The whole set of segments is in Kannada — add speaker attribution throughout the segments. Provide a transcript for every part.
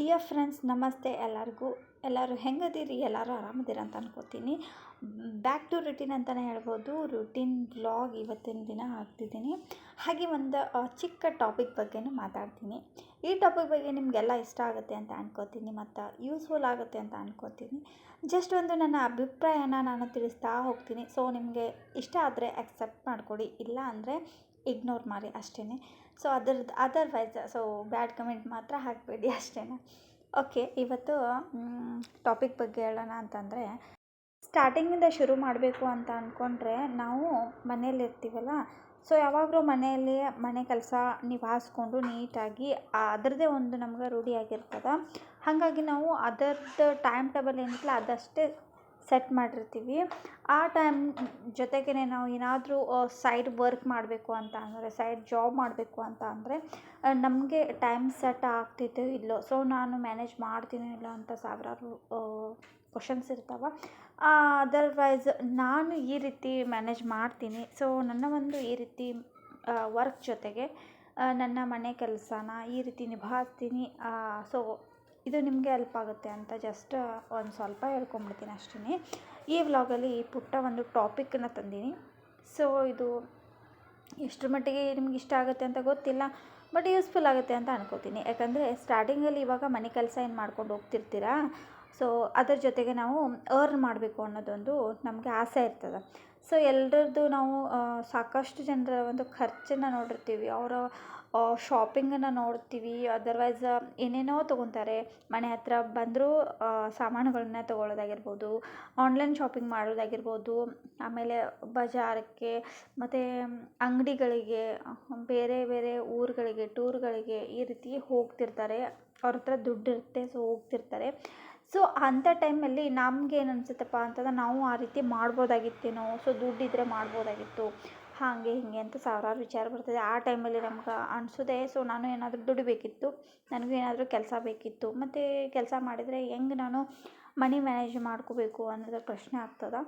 Speaker 1: ಡಿಯರ್ ಫ್ರೆಂಡ್ಸ್, ನಮಸ್ತೆ ಎಲ್ಲರಿಗೂ. ಎಲ್ಲರೂ ಹೆಂಗದಿರಿ? ಎಲ್ಲರೂ ಆರಾಮದಿರ ಅಂತ ಅನ್ಕೋತೀನಿ. ಬ್ಯಾಕ್ ಟು ರುಟೀನ್ ಅಂತಲೇ ಹೇಳ್ಬೋದು. ರುಟೀನ್ ಬ್ಲಾಗ್ ಇವತ್ತಿನ ದಿನ ಹಾಕ್ತಿದ್ದೀನಿ. ಹಾಗೆ ಒಂದು ಚಿಕ್ಕ ಟಾಪಿಕ್ ಬಗ್ಗೆನೂ ಮಾತಾಡ್ತೀನಿ. ಈ ಟಾಪಿಕ್ ಬಗ್ಗೆ ನಿಮಗೆಲ್ಲ ಇಷ್ಟ ಆಗುತ್ತೆ ಅಂತ ಅನ್ಕೋತೀನಿ ಮತ್ತು ಯೂಸ್ಫುಲ್ ಆಗುತ್ತೆ ಅಂತ ಅನ್ಕೋತೀನಿ. ಜಸ್ಟ್ ಒಂದು ನನ್ನ ಅಭಿಪ್ರಾಯನ ನಾನು ತಿಳಿಸ್ತಾ ಹೋಗ್ತೀನಿ. ಸೊ, ನಿಮಗೆ ಇಷ್ಟ ಆದರೆ ಅಕ್ಸೆಪ್ಟ್ ಮಾಡಿಕೊಡಿ. ಇಲ್ಲ ಅಂದರೆ ಇಗ್ನೋರ್ ಮಾಡಿ ಅಷ್ಟೇ ಸೊ ಅದ್ರದ್ದು ಅದರ್ವೈಸ್ ಸೊ ಬ್ಯಾಡ್ ಕಮೆಂಟ್ ಮಾತ್ರ ಹಾಕಬೇಡಿ ಅಷ್ಟೇ. ಓಕೆ ಇವತ್ತು ಟಾಪಿಕ್ ಬಗ್ಗೆ ಹೇಳೋಣ ಅಂತಂದರೆ ಸ್ಟಾರ್ಟಿಂಗಿಂದ ಶುರು ಮಾಡಬೇಕು ಅಂತ ಅಂದ್ಕೊಂಡ್ರೆ ನಾವು ಮನೆಯಲ್ಲಿರ್ತೀವಲ್ಲ ಸೊ ಯಾವಾಗಲೂ ಮನೆಯಲ್ಲಿ ಮನೆ ಕೆಲಸ ನಿಭಾಯಿಸ್ಕೊಂಡು ನೀಟಾಗಿ ಅದರದ್ದೇ ಒಂದು ನಮ್ಗೆ ರೂಢಿಯಾಗಿರ್ತದೆ ಹಾಗಾಗಿ ನಾವು ಅದರದ್ದು ಟೈಮ್ ಟೇಬಲ್ ಏನಿಲ್ಲ ಅದಷ್ಟೇ ಸೆಟ್ ಮಾಡಿರ್ತೀವಿ. ಆ ಟೈಮ್ ಜೊತೆಗೇ ನಾವು ಏನಾದರೂ ಸೈಡ್ ವರ್ಕ್ ಮಾಡಬೇಕು ಅಂತ ಅಂದರೆ ಸೈಡ್ ಜಾಬ್ ಮಾಡಬೇಕು ಅಂತ ಅಂದರೆ ನಮಗೆ ಟೈಮ್ ಸೆಟ್ ಆಗ್ತಿತ್ತು ಇಲ್ಲೋ ಸೊ ನಾನು ಮ್ಯಾನೇಜ್ ಮಾಡ್ತೀನೋ ಇಲ್ಲ ಅಂತ ಸಾವಿರಾರು ಕ್ವಶನ್ಸ್ ಇರ್ತಾವೆ. ಅದರ್ವೈಸ್ ನಾನು ಈ ರೀತಿ ಮ್ಯಾನೇಜ್ ಮಾಡ್ತೀನಿ. ಸೊ ನನ್ನ ಒಂದು ಈ ರೀತಿ ವರ್ಕ್ ಜೊತೆಗೆ ನನ್ನ ಮನೆ ಕೆಲಸನ ಈ ರೀತಿ ನಿಭಾಯಿಸ್ತೀನಿ. ಸೊ ಇದು ನಿಮಗೆ ಹೆಲ್ಪ್ ಆಗುತ್ತೆ ಅಂತ ಜಸ್ಟ್ ಒಂದು ಸ್ವಲ್ಪ ಹೇಳ್ಕೊಂಬಿಡ್ತೀನಿ ಅಷ್ಟೇ ಈ ವ್ಲಾಗಲ್ಲಿ ಈ ಪುಟ್ಟ ಒಂದು ಟಾಪಿಕ್ಕನ್ನು ತಂದೀನಿ. ಸೊ ಇದು ಎಷ್ಟರ ಮಟ್ಟಿಗೆ ನಿಮ್ಗೆ ಇಷ್ಟ ಆಗುತ್ತೆ ಅಂತ ಗೊತ್ತಿಲ್ಲ ಬಟ್ ಯೂಸ್ಫುಲ್ ಆಗುತ್ತೆ ಅಂತ ಅನ್ಕೋತೀನಿ. ಯಾಕಂದರೆ ಸ್ಟಾರ್ಟಿಂಗಲ್ಲಿ ಇವಾಗ ಮನೆ ಕೆಲಸ ಏನು ಮಾಡ್ಕೊಂಡು ಹೋಗ್ತಿರ್ತೀರಾ? ಸೊ ಅದರ ಜೊತೆಗೆ ನಾವು ಅರ್ನ್ ಮಾಡಬೇಕು ಅನ್ನೋದೊಂದು ನಮಗೆ ಆಸೆ ಇರ್ತದೆ. ಸೊ ಎಲ್ಲರದ್ದು ನಾವು ಸಾಕಷ್ಟು ಜನರ ಒಂದು ಖರ್ಚನ್ನು ನೋಡಿರ್ತೀವಿ. ಅವರ ಶಾಪಿಂಗನ್ನು ನೋಡ್ತೀವಿ. ಅದರ್ವೈಸ್ ಏನೇನೋ ತೊಗೊತಾರೆ. ಮನೆ ಹತ್ರ ಬಂದರೂ ಸಾಮಾನುಗಳನ್ನ ತೊಗೊಳ್ಳೋದಾಗಿರ್ಬೋದು ಆನ್ಲೈನ್ ಶಾಪಿಂಗ್ ಮಾಡೋದಾಗಿರ್ಬೋದು, ಆಮೇಲೆ ಬಜಾರಕ್ಕೆ, ಮತ್ತು ಅಂಗಡಿಗಳಿಗೆ, ಬೇರೆ ಬೇರೆ ಊರುಗಳಿಗೆ ಟೂರ್ಗಳಿಗೆ ಈ ರೀತಿ ಹೋಗ್ತಿರ್ತಾರೆ. ಅವ್ರ ಹತ್ರ ದುಡ್ಡು ಇರುತ್ತೆ ಸೊ ಹೋಗ್ತಿರ್ತಾರೆ. ಸೊ ಅಂಥ ಟೈಮಲ್ಲಿ ನಮ್ಗೆ ಏನು ಅನ್ಸುತ್ತಪ್ಪ ಅಂತಂದ್ರೆ ನಾವು ಆ ರೀತಿ ಮಾಡ್ಬೋದಾಗಿತ್ತೇನೋ ಸೊ ದುಡ್ಡಿದ್ದರೆ ಮಾಡ್ಬೋದಾಗಿತ್ತು, ಹಾಗೆ ಹೀಗೆ ಅಂತ ಸಾವಿರಾರು ವಿಚಾರ ಬರ್ತದೆ. ಆ ಟೈಮಲ್ಲಿ ನಮ್ಗೆ ಅನಿಸೋದೆ ಸೊ ನಾನು ಏನಾದರೂ ದುಡಿಬೇಕಿತ್ತು, ನನಗೂ ಏನಾದರೂ ಕೆಲಸ ಬೇಕಿತ್ತು, ಮತ್ತು ಕೆಲಸ ಮಾಡಿದರೆ ಹೆಂಗೆ ನಾನು ಮನಿ ಮ್ಯಾನೇಜ್ ಮಾಡ್ಕೋಬೇಕು ಅನ್ನೋದು ಪ್ರಶ್ನೆ ಆಗ್ತದೆ.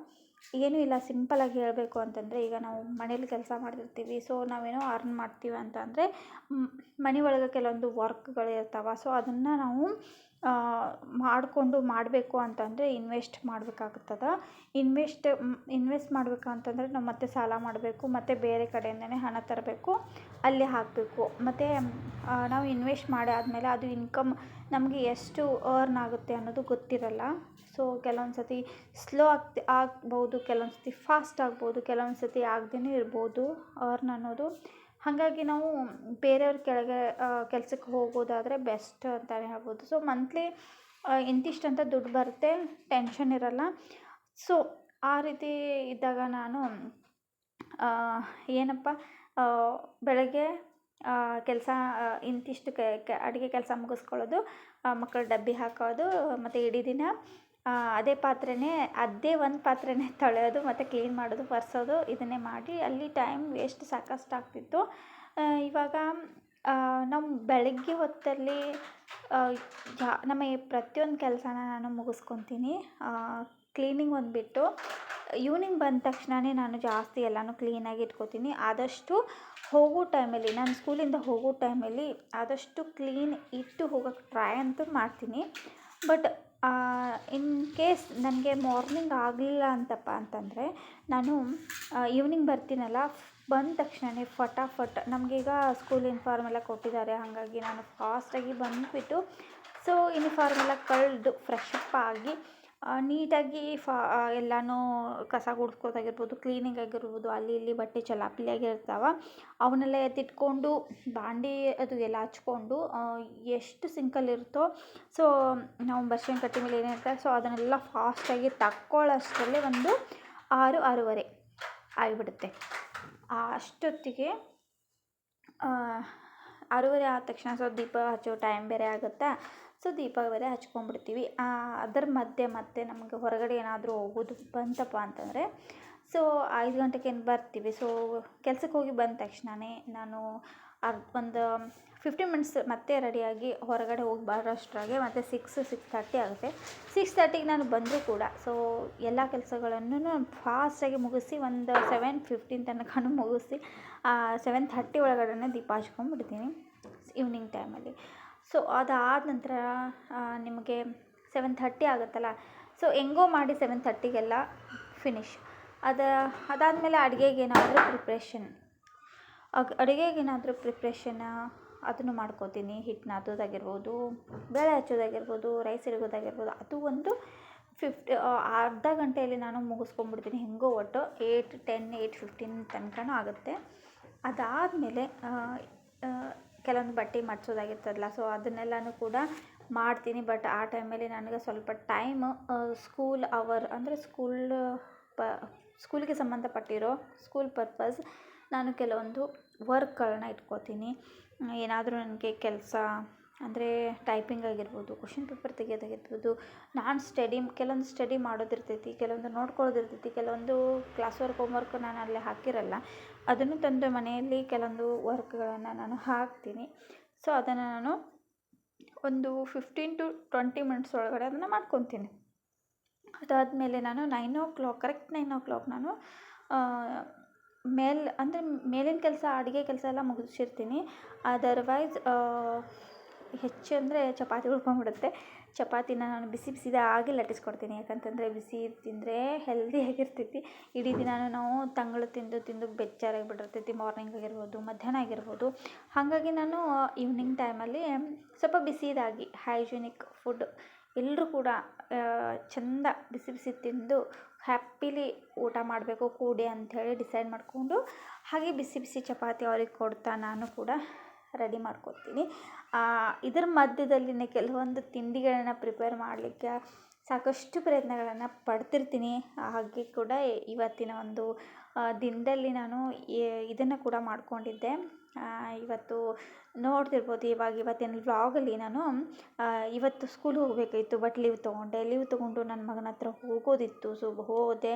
Speaker 1: ಏನೂ ಇಲ್ಲ ಸಿಂಪಲಾಗಿ ಹೇಳಬೇಕು ಅಂತಂದರೆ ಈಗ ನಾವು ಮನೇಲಿ ಕೆಲಸ ಮಾಡ್ತಿರ್ತೀವಿ ಸೊ ನಾವೇನೋ ಅರ್ನ್ ಮಾಡ್ತೀವಿ ಅಂತ ಅಂದರೆ ಮನೆ ಒಳಗೆ ಕೆಲವೊಂದು ವರ್ಕ್ಗಳು ಇರ್ತಾವೆ ಸೊ ಅದನ್ನು ನಾವು ಮಾಡಿಕೊಂಡು ಮಾಡಬೇಕು ಅಂತಂದರೆ ಇನ್ವೆಸ್ಟ್ ಮಾಡಬೇಕಾಗ್ತದ. ಇನ್ವೆಸ್ಟ್ ಇನ್ವೆಸ್ಟ್ ಮಾಡಬೇಕು ಅಂತಂದರೆ ನಾವು ಮತ್ತೆ ಸಾಲ ಮಾಡಬೇಕು, ಮತ್ತು ಬೇರೆ ಕಡೆಯಿಂದನೇ ಹಣ ತರಬೇಕು, ಅಲ್ಲಿ ಹಾಕಬೇಕು. ಮತ್ತು ನಾವು ಇನ್ವೆಸ್ಟ್ ಮಾಡಿ ಆದಮೇಲೆ ಅದು ಇನ್ಕಮ್ ನಮಗೆ ಎಷ್ಟು ಅರ್ನ್ ಆಗುತ್ತೆ ಅನ್ನೋದು ಗೊತ್ತಿರಲ್ಲ. ಸೊ ಕೆಲವೊಂದು ಸತಿ ಸ್ಲೋ ಆಗ್ತಿ, ಆಗ್ಬೋದು ಕೆಲವೊಂದು ಸತಿ ಫಾಸ್ಟ್ ಆಗ್ಬೋದು ಕೆಲವೊಂದು ಸತಿ ಆಗದೇ ಇರ್ಬೋದು ಅರ್ನ್ ಅನ್ನೋದು. ಹಾಗಾಗಿ ನಾವು ಬೇರೆಯವ್ರ ಕೆಳಗೆ ಕೆಲಸಕ್ಕೆ ಹೋಗೋದಾದರೆ ಬೆಸ್ಟ್ ಅಂತಲೇ ಹೇಳ್ಬೋದು. ಸೊ ಮಂತ್ಲಿ ಇಂತಿಷ್ಟು ಅಂತ ದುಡ್ಡು ಬರುತ್ತೆ ಟೆನ್ಷನ್ ಇರಲ್ಲ. ಸೊ ಆ ರೀತಿ ಇದ್ದಾಗ ನಾನು ಏನಪ್ಪ ಬೆಳಗ್ಗೆ ಕೆಲಸ ಇಂತಿಷ್ಟು ಅಡುಗೆ ಕೆಲಸ ಮುಗಿಸ್ಕೊಳ್ಳೋದು ಮಕ್ಕಳ ಡಬ್ಬಿ ಹಾಕೋದು, ಮತ್ತು ಇಡೀ ದಿನ ಅದೇ ಪಾತ್ರೆನೇ, ಅದೇ ಒಂದು ಪಾತ್ರೆನೇ ತೊಳೆಯೋದು, ಮತ್ತು ಕ್ಲೀನ್ ಮಾಡೋದು, ಒರೆಸೋದು, ಇದನ್ನೇ ಮಾಡಿ, ಅಲ್ಲಿ ಟೈಮ್ ವೇಸ್ಟ್ ಸಾಕಷ್ಟು ಆಗ್ತಿತ್ತು. ಇವಾಗ ನಾವು ಬೆಳಗ್ಗೆ ಹೊತ್ತಲ್ಲಿ ಜಾ, ನಮ್ಮ ಈ ಪ್ರತಿಯೊಂದು ಕೆಲಸನ ನಾನು ಮುಗಿಸ್ಕೊತೀನಿ. ಕ್ಲೀನಿಂಗ್ ಒಂದು ಬಿಟ್ಟು ಈವ್ನಿಂಗ್ ಬಂದ ತಕ್ಷಣವೇ ನಾನು ಜಾಸ್ತಿ ಎಲ್ಲನೂ ಕ್ಲೀನಾಗಿ ಇಟ್ಕೋತೀನಿ. ಆದಷ್ಟು ಹೋಗೋ ಟೈಮಲ್ಲಿ ನಾನು ಸ್ಕೂಲಿಂದ ಹೋಗೋ ಟೈಮಲ್ಲಿ ಆದಷ್ಟು ಕ್ಲೀನ್ ಇಟ್ಟು ಹೋಗೋಕ್ಕೆ ಟ್ರೈ ಅಂತೂ ಮಾಡ್ತೀನಿ. ಬಟ್ ಇನ್ ಕೇಸ್ ನನಗೆ ಮಾರ್ನಿಂಗ್ ಆಗಲಿಲ್ಲ ಅಂತಪ್ಪ ಅಂತಂದರೆ, ನಾನು ಈವ್ನಿಂಗ್ ಬರ್ತೀನಲ್ಲ ಬಂದ ತಕ್ಷಣವೇ ಫಟಾಫಟ್, ನಮಗೀಗ ಸ್ಕೂಲ್ ಯೂನಿಫಾರ್ಮ್ ಎಲ್ಲ ಕೊಟ್ಟಿದ್ದಾರೆ, ಹಾಗಾಗಿ ನಾನು ಫಾಸ್ಟಾಗಿ ಬಂದುಬಿಟ್ಟು ಸೊ ಯೂನಿಫಾರ್ಮ್ ಎಲ್ಲ ಕಳೆದು ಫ್ರೆಶ್ ಅಪ್ ಆಗಿ ನೀಟಾಗಿ ಫಾ ಎಲ್ಲನೂ ಕಸ ಗುಡಿಸ್ಕೋದಾಗಿರ್ಬೋದು ಕ್ಲೀನಿಂಗ್ ಆಗಿರ್ಬೋದು, ಅಲ್ಲಿ ಇಲ್ಲಿ ಬಟ್ಟೆ ಚಲಾಪಿಲಿಯಾಗಿರ್ತಾವೆ. ಅವನ್ನೆಲ್ಲ ಎತ್ತಿಟ್ಕೊಂಡು ಬಾಂಡಿ ಅದು ಎಲ್ಲ ಹಚ್ಕೊಂಡು ಎಷ್ಟು ಸಿಂಕಲ್ಲಿರುತ್ತೋ ಸೊ ನಾವು ಬಸ್ಸಿನ ಕಟ್ಟಿ ಮೇಲೆ ಏನಿರ್ತಾರೆ ಸೊ ಅದನ್ನೆಲ್ಲ ಫಾಸ್ಟಾಗಿ ತಕ್ಕೊಳ್ಳೋಷ್ಟರಲ್ಲೇ ಒಂದು ಆರು, ಆರೂವರೆ ಆಗಿಬಿಡುತ್ತೆ. ಅಷ್ಟೊತ್ತಿಗೆ ಆರೂವರೆ ಆದ ತಕ್ಷಣ ಸೊ ದೀಪ ಹಚ್ಚೋ ಟೈಮ್ ಬೇರೆ ಆಗುತ್ತಾ? ಸೊ ದೀಪ ಬೇರೆ ಹಚ್ಕೊಂಡ್ಬಿಡ್ತೀವಿ ಅದರ ಮಧ್ಯೆ ಮತ್ತೆ ನಮಗೆ ಹೊರಗಡೆ ಏನಾದರೂ ಹೋಗೋದು ಬಂತಪ್ಪ ಅಂತಂದರೆ, ಸೊ ಐದು ಗಂಟೆಗೆ ಏನು ಬರ್ತೀವಿ. ಸೊ ಕೆಲ್ಸಕ್ಕೆ ಹೋಗಿ ಬಂದ ತಕ್ಷಣವೇ ನಾನು ಅರ್ಧ ಒಂದು ಫಿಫ್ಟೀನ್ ಮಿನಿಟ್ಸ್ ಮತ್ತೆ ರೆಡಿಯಾಗಿ ಹೊರಗಡೆ ಹೋಗಿ ಬರೋಷ್ಟ್ರಾಗೆ ಮತ್ತು ಸಿಕ್ಸ್ ಸಿಕ್ಸ್ ತರ್ಟಿ ಆಗುತ್ತೆ. ಸಿಕ್ಸ್ ತರ್ಟಿಗೆ ನಾನು ಬಂದರೂ ಕೂಡ, ಸೊ ಎಲ್ಲ ಕೆಲಸಗಳನ್ನು ಫಾಸ್ಟಾಗಿ ಮುಗಿಸಿ ಒಂದು ಸೆವೆನ್ ಫಿಫ್ಟೀನ್ ತನಕ ಮುಗಿಸಿ ಸೆವೆನ್ ಥರ್ಟಿ ಒಳಗಡೆ ದೀಪ ಹಚ್ಕೊಂಡ್ಬಿಡ್ತೀನಿ. ಈವ್ನಿಂಗ್ ಟೈಮಲ್ಲಿ ಸೊ ಅದಾದ ನಂತರ ನಿಮಗೆ ಸೆವೆನ್ ಥರ್ಟಿ ಆಗುತ್ತಲ್ಲ. ಸೊ ಹೆಂಗೋ ಮಾಡಿ ಸೆವೆನ್ ಥರ್ಟಿಗೆಲ್ಲ ಫಿನಿಶ್ ಅದು, ಅದಾದಮೇಲೆ ಅಡುಗೆಗೆ ಏನಾದರೂ ಪ್ರಿಪ್ರೇಷನ್ ಅಡುಗೆಗೇನಾದರೂ ಪ್ರಿಪ್ರೇಷನ್ ಅದನ್ನು ಮಾಡ್ಕೋತೀನಿ. ಹಿಟ್ಟನ್ನ ನಾದೋದಾಗಿರ್ಬೋದು ಬೇಳೆ ಹಚ್ಚೋದಾಗಿರ್ಬೋದು ರೈಸ್ ಇಡೋದಾಗಿರ್ಬೋದು, ಅದು ಒಂದು ಫಿಫ್ಟಿ ಅರ್ಧ ಗಂಟೆಯಲ್ಲಿ ನಾನು ಮುಗಿಸ್ಕೊಂಡ್ಬಿಡ್ತೀನಿ. ಹೆಂಗೋ ಒಟ್ಟು ಏಯ್ಟ್ ಟೆನ್ ಏಯ್ಟ್ ಫಿಫ್ಟೀನ್ ತನಕನೂ ಆಗುತ್ತೆ. ಅದಾದಮೇಲೆ ಕೆಲವೊಂದು ಬಟ್ಟೆ ಮಡ್ಚೋದಾಗಿರ್ತದಲ್ಲ ಸೊ ಅದನ್ನೆಲ್ಲನೂ ಕೂಡ ಮಾಡ್ತೀನಿ. ಬಟ್ ಆ ಟೈಮಲ್ಲಿ ನನಗೆ ಸ್ವಲ್ಪ ಟೈಮ್ ಸ್ಕೂಲ್ ಅವರ್ ಅಂದರೆ ಸ್ಕೂಲ್ ಪ ಸ್ಕೂಲಿಗೆ ಸಂಬಂಧಪಟ್ಟಿರೋ ಸ್ಕೂಲ್ ಪರ್ಪಸ್ ನಾನು ಕೆಲವೊಂದು ವರ್ಕ್ಗಳನ್ನ ಇಟ್ಕೋತೀನಿ. ಏನಾದರೂ ನನಗೆ ಕೆಲಸ ಅಂದರೆ ಟೈಪಿಂಗ್ ಆಗಿರ್ಬೋದು ಕ್ವಶನ್ ಪೇಪರ್ ತೆಗಿಯೋದಾಗಿರ್ಬೋದು, ನಾನು ಸ್ಟಡಿ ಕೆಲವೊಂದು ಸ್ಟಡಿ ಮಾಡೋದಿರ್ತೈತಿ, ಕೆಲವೊಂದು ನೋಡ್ಕೊಳ್ಳೋದಿರ್ತೈತಿ, ಕೆಲವೊಂದು ಕ್ಲಾಸ್ ವರ್ಕ್ ಹೋಮ್ ವರ್ಕ್ ನಾನು ಅಲ್ಲೇ ಹಾಕಿರಲ್ಲ, ಅದನ್ನು ತಂದು ಮನೆಯಲ್ಲಿ ಕೆಲವೊಂದು ವರ್ಕ್ಗಳನ್ನು ನಾನು ಹಾಕ್ತೀನಿ. ಸೊ ಅದನ್ನು ನಾನು ಒಂದು ಫಿಫ್ಟೀನ್ ಟು ಟ್ವೆಂಟಿ ಮಿನಿಟ್ಸ್ ಒಳಗಡೆ ಅದನ್ನು ಮಾಡ್ಕೊತೀನಿ. ಅದಾದಮೇಲೆ ನಾನು nine o'clock correct nine o'clock ನಾನು ಮೇಲೆ, ಅಂದರೆ ಮೇಲಿನ ಕೆಲಸ, ಅಡುಗೆ ಕೆಲಸ ಎಲ್ಲ ಮುಗಿಸಿರ್ತೀನಿ ಅದರ್ವೈಸ್ ಹೆಚ್ಚು ಅಂದರೆ ಚಪಾತಿ ಉಳ್ಕೊಂಡ್ಬಿಡುತ್ತೆ. ಚಪಾತಿನ ನಾನು ಬಿಸಿ ಬಿಸಿದಾಗಿ ಲಟ್ಟಿಸ್ಕೊಡ್ತೀನಿ. ಯಾಕಂತಂದರೆ ಬಿಸಿ ತಿಂದರೆ ಹೆಲ್ದಿಯಾಗಿರ್ತೈತಿ ಇಡೀ ದಿನಾನು ನಾವು ತಂಗಳು ತಿಂದು ತಿಂದು ಬೆಚ್ಚಾರಾಗಿಬಿಟ್ಟಿರ್ತೈತಿ ಮಾರ್ನಿಂಗ್ ಆಗಿರ್ಬೋದು, ಮಧ್ಯಾಹ್ನ ಆಗಿರ್ಬೋದು. ಹಾಗಾಗಿ ನಾನು ಈವ್ನಿಂಗ್ ಟೈಮಲ್ಲಿ ಸ್ವಲ್ಪ ಬಿಸಿದಾಗಿ ಹೈಜಿನಿಕ್ ಫುಡ್ ಎಲ್ಲರೂ ಕೂಡ ಚೆಂದ ಬಿಸಿ ಬಿಸಿ ತಿಂದು ಹ್ಯಾಪಿಲಿ ಊಟ ಮಾಡಬೇಕು, ಕೂಡಿ ಅಂಥೇಳಿ ಡಿಸೈಡ್ ಮಾಡಿಕೊಂಡು ಹಾಗೆ ಬಿಸಿ ಬಿಸಿ ಚಪಾತಿ ಅವ್ರಿಗೆ ಕೊಡ್ತಾ ನಾನು ಕೂಡ ರೆಡಿ ಮಾಡ್ಕೊತೀನಿ ಇದರ ಮಧ್ಯದಲ್ಲಿನೇ ಕೆಲವೊಂದು ತಿಂಡಿಗಳನ್ನ ಪ್ರಿಪೇರ್ ಮಾಡಲಿಕ್ಕೆ ಸಾಕಷ್ಟು ಪ್ರಯತ್ನಗಳನ್ನು ಪಡ್ತಿರ್ತೀನಿ. ಹಾಗೆ ಕೂಡ ಇವತ್ತಿನ ಒಂದು ದಿನದಲ್ಲಿ ನಾನು ಇದನ್ನು ಕೂಡ ಮಾಡಿಕೊಂಡಿದ್ದೆ. ಇವತ್ತು ನೋಡ್ತಿರ್ಬೋದು ಇವಾಗ ಇವತ್ತಿನ ವ್ಲಾಗಲ್ಲಿ ನಾನು ಇವತ್ತು ಸ್ಕೂಲ್ ಹೋಗಬೇಕಾಗಿತ್ತು ಬಟ್ ಲೀವ್ ತೊಗೊಂಡೆ. ಲೀವ್ ತೊಗೊಂಡು ನನ್ನ ಮಗನ ಹತ್ರ ಹೋಗೋದಿತ್ತು ಸೊ ಹೋದೆ.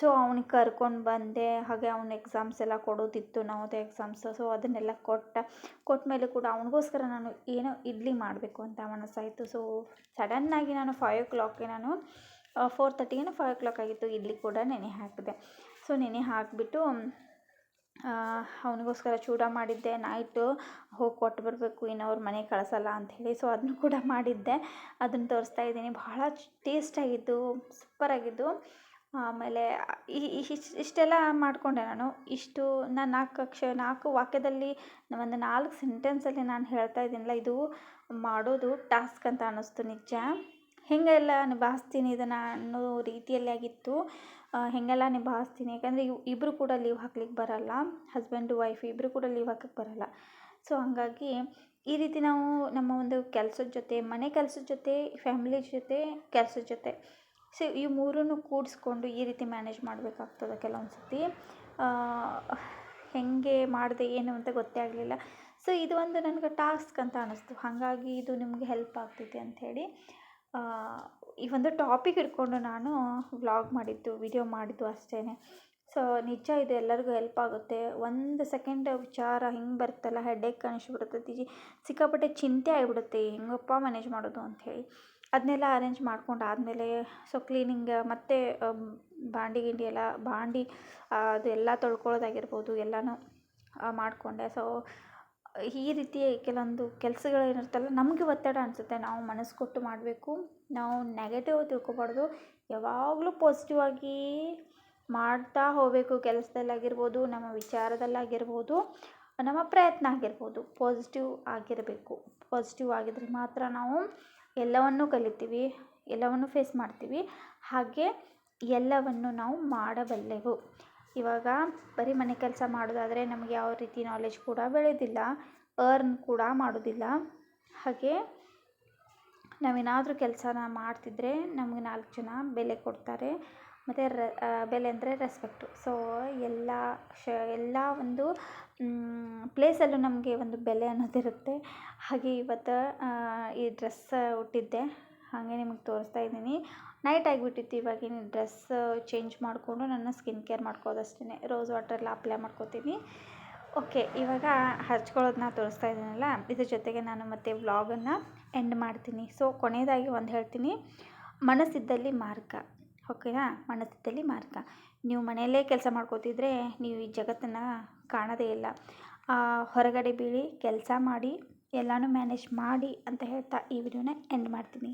Speaker 1: ಸೊ ಅವ್ನಿಗೆ ಕರ್ಕೊಂಡು ಬಂದೆ. ಹಾಗೆ ಅವ್ನ ಎಕ್ಸಾಮ್ಸ್ ಎಲ್ಲ ಕೊಡೋದಿತ್ತು ನವೋದಯ ಎಕ್ಸಾಮ್ಸ್ ಸೊ ಅದನ್ನೆಲ್ಲ ಕೊಟ್ಟ ಕೊಟ್ಟ ಮೇಲೆ ಕೂಡ ಅವನಿಗೋಸ್ಕರ ನಾನು ಏನೋ ಇಡ್ಲಿ ಮಾಡಬೇಕು ಅಂತ ಮನಸ್ಸಾಯಿತು. ಸೊ ಸಡನ್ನಾಗಿ ನಾನು ಫೈವ್ ಓ ಕ್ಲಾಕ್ಗೆ ನಾನು ಫೋರ್ ತರ್ಟಿಗೇನೋ ಫೈವ್ ಓ ಕ್ಲಾಕ್ ಆಗಿತ್ತು ಇಡ್ಲಿ ಕೂಡ ನೆನೆ ಹಾಕಿದೆ. ಸೊ ನೆನೆ ಹಾಕಿಬಿಟ್ಟು ಅವನಿಗೋಸ್ಕರ ಚೂಡ ಮಾಡಿದ್ದೆ. ನೈಟು ಹೋಗಿ ಕೊಟ್ಟು ಬರಬೇಕು ಇನ್ನು ಅವ್ರ ಮನೆಗೆ ಕಳಿಸಲ್ಲ ಅಂಥೇಳಿ ಸೊ ಅದನ್ನು ಕೂಡ ಮಾಡಿದ್ದೆ. ಅದನ್ನು ತೋರಿಸ್ತಾ ಇದ್ದೀನಿ. ಬಹಳ ಟೇಸ್ಟಾಗಿತ್ತು ಸೂಪರಾಗಿದ್ದು ಆಮೇಲೆ ಇಷ್ಟೆಲ್ಲ ಮಾಡಿಕೊಂಡೆ ನಾನು. ಇಷ್ಟು ನಾನು ನಾಲ್ಕು ಅಕ್ಷ, ನಾಲ್ಕು ವಾಕ್ಯದಲ್ಲಿ ಒಂದು ನಾಲ್ಕು ಸೆಂಟೆನ್ಸಲ್ಲಿ ನಾನು ಹೇಳ್ತಾ ಇದ್ದೀನಲ್ಲ, ಇದು ಮಾಡೋದು ಟಾಸ್ಕ್ ಅಂತ ಅನ್ನಿಸ್ತು ನಿಜ. ಹೇಗೆಲ್ಲ ನಿಭಾಯಿಸ್ತೀನಿ ಇದನ್ನು ಅನ್ನೋ ರೀತಿಯಲ್ಲಿ ಆಗಿತ್ತು. ಹೇಗೆಲ್ಲ ನಿಭಾಯಿಸ್ತೀನಿ? ಯಾಕಂದರೆ ಇವ್ ಇಬ್ಬರು ಕೂಡ ಲೀವ್ ಹಾಕ್ಲಿಕ್ಕೆ ಬರಲ್ಲ. ಹಸ್ಬೆಂಡು ವೈಫ್ ಇಬ್ಬರು ಕೂಡ ಲೀವ್ ಹಾಕಕ್ಕೆ ಬರಲ್ಲ. ಸೊ ಹಾಗಾಗಿ ಈ ರೀತಿ ನಾವು ನಮ್ಮ ಒಂದು ಕೆಲಸದ ಜೊತೆ, ಮನೆ ಕೆಲಸದ ಜೊತೆ ಫ್ಯಾಮಿಲಿ ಜೊತೆ ಕೆಲಸದ ಜೊತೆ ಸೊ ಈ ಮೂರನ್ನು ಕೂಡಿಸ್ಕೊಂಡು ಈ ರೀತಿ ಮ್ಯಾನೇಜ್ ಮಾಡಬೇಕಾಗ್ತದೆ ಕೆಲವೊಂದು ಸತಿ ಹೇಗೆ ಮಾಡಿದೆ ಏನು ಅಂತ ಗೊತ್ತೇ ಆಗಲಿಲ್ಲ. ಸೊ ಇದು ಒಂದು ನನಗೆ ಟಾಸ್ಕ್ ಅಂತ ಅನ್ನಿಸ್ತು ಹಾಗಾಗಿ ಇದು ನಿಮಗೆ ಹೆಲ್ಪ್ ಆಗ್ತೈತಿ ಅಂಥೇಳಿ ಈ ಒಂದು ಟಾಪಿಕ್ ಇಟ್ಕೊಂಡು ನಾನು ವ್ಲಾಗ್ ಮಾಡಿದ್ದು ವಿಡಿಯೋ ಮಾಡಿದ್ದು ಅಷ್ಟೇ ಸೊ ನಿಜ ಇದು ಎಲ್ಲರಿಗೂ ಹೆಲ್ಪ್ ಆಗುತ್ತೆ. ಒಂದು ಸೆಕೆಂಡ್ ವಿಚಾರ ಹಿಂಗೆ ಬರುತ್ತಲ್ಲ ಹೆಡ್ಡೇಕ್ ಅನಿಸ್ಬಿಡ್ತೈತಿ ಸಿಕ್ಕಾಪಟ್ಟೆ ಚಿಂತೆ ಆಗಿಬಿಡುತ್ತೆ, ಹೆಂಗಪ್ಪ ಮ್ಯಾನೇಜ್ ಮಾಡೋದು ಅಂಥೇಳಿ ಅದನ್ನೆಲ್ಲ ಅರೇಂಜ್ ಮಾಡ್ಕೊಂಡು ಆದಮೇಲೆ ಸೊ ಕ್ಲೀನಿಂಗ್ ಮತ್ತು ಬಾಂಡಿ ಗಿಂಡಿ ಎಲ್ಲ, ಬಾಂಡಿ ಅದೆಲ್ಲ ತೊಳ್ಕೊಳ್ಳೋದಾಗಿರ್ಬೋದು, ಎಲ್ಲನೂ ಮಾಡಿಕೊಂಡೆ. ಸೊ ಈ ರೀತಿ ಕೆಲವೊಂದು ಕೆಲಸಗಳು ಏನಿರುತ್ತಲ್ಲ, ನಮಗೆ ಒತ್ತಡ ಅನಿಸುತ್ತೆ. ನಾವು ಮನಸ್ಸು ಕೊಟ್ಟು ಮಾಡಬೇಕು. ನಾವು ನೆಗೆಟಿವ್ ತಿಳ್ಕೊಬಾರ್ದು. ಯಾವಾಗಲೂ ಪಾಸಿಟಿವ್ ಆಗಿ ಮಾಡ್ತಾ ಹೋಗಬೇಕು, ಕೆಲಸದಲ್ಲಾಗಿರ್ಬೋದು, ನಮ್ಮ ವಿಚಾರದಲ್ಲಾಗಿರ್ಬೋದು, ನಮ್ಮ ಪ್ರಯತ್ನ ಆಗಿರ್ಬೋದು ಪಾಸಿಟಿವ್ ಆಗಿರಬೇಕು. ಪಾಸಿಟಿವ್ ಆಗಿದ್ರೆ ಮಾತ್ರ ನಾವು ಎಲ್ಲವನ್ನೂ ಕಲಿತೀವಿ, ಎಲ್ಲವನ್ನು ಫೇಸ್ ಮಾಡ್ತೀವಿ. ಹಾಗೆ ಎಲ್ಲವನ್ನು ನಾವು ಮಾಡಬಲ್ಲೆವು. ಇವಾಗ ಬರೀ ಮನೆ ಕೆಲಸ ಮಾಡೋದಾದರೆ ನಮಗೆ ಯಾವ ರೀತಿ ನಾಲೆಜ್ ಕೂಡ ಬೆಳೆಯೋದಿಲ್ಲ ಅರ್ನ್ ಕೂಡ ಮಾಡೋದಿಲ್ಲ. ಹಾಗೆ ನಾವೇನಾದರೂ ಕೆಲಸನ ಮಾಡ್ತಿದ್ರೆ ನಮಗೆ ನಾಲ್ಕು ಜನ ಬೆಲೆ ಕೊಡ್ತಾರೆ. ಮತ್ತು ರ ಬೆಲೆ ಅಂದರೆ ರೆಸ್ಪೆಕ್ಟು ಸೊ ಎಲ್ಲ ಶ, ಎಲ್ಲ ಒಂದು ಪ್ಲೇಸಲ್ಲೂ ನಮಗೆ ಒಂದು ಬೆಲೆ ಅನ್ನೋದಿರುತ್ತೆ ಹಾಗೆ ಇವತ್ತು ಈ ಡ್ರೆಸ್ ಉಟ್ಟಿದ್ದೆ. ಹಾಗೆ ನಿಮಗೆ ತೋರಿಸ್ತಾ ಇದ್ದೀನಿ. ನೈಟ್ ಆಗಿಬಿಟ್ಟಿತ್ತು ಇವಾಗಿನ ಡ್ರೆಸ್ ಚೇಂಜ್ ಮಾಡಿಕೊಂಡು ನನ್ನ ಸ್ಕಿನ್ ಕೇರ್ ಮಾಡ್ಕೋದಷ್ಟೇ ರೋಸ್ ವಾಟರ್ ಅಪ್ಲೈ ಮಾಡ್ಕೋತೀನಿ. ಓಕೆ ಇವಾಗ ಹಚ್ಕೊಳ್ಳೋದನ್ನ ತೋರಿಸ್ತಾ ಇದ್ದೀನಲ್ಲ? ಇದ್ರ ಜೊತೆಗೆ ನಾನು ಮತ್ತೆ ವ್ಲಾಗನ್ನು ಎಂಡ್ ಮಾಡ್ತೀನಿ. ಸೊ ಕೊನೆಯದಾಗಿ ಒಂದು ಹೇಳ್ತೀನಿ. ಮನಸ್ಸಿದ್ದಲ್ಲಿ ಮಾರ್ಗ. ಓಕೆನಾ? ಮನಸ್ಸಿದ್ದಲ್ಲಿ ಮಾರ್ಗ. ನೀವು ಮನೆಯಲ್ಲೇ ಕೆಲಸ ಮಾಡ್ಕೋತಿದ್ರೆ ನೀವು ಈ ಜಗತ್ತನ್ನು ಕಾಣೋದೇ ಇಲ್ಲ. ಹೊರಗಡೆ ಬೀಳಿ ಕೆಲಸ ಮಾಡಿ, ಎಲ್ಲನೂ ಮ್ಯಾನೇಜ್ ಮಾಡಿ ಅಂತ ಹೇಳ್ತಾ ಈ ವಿಡಿಯೋನ ಎಂಡ್ ಮಾಡ್ತೀನಿ.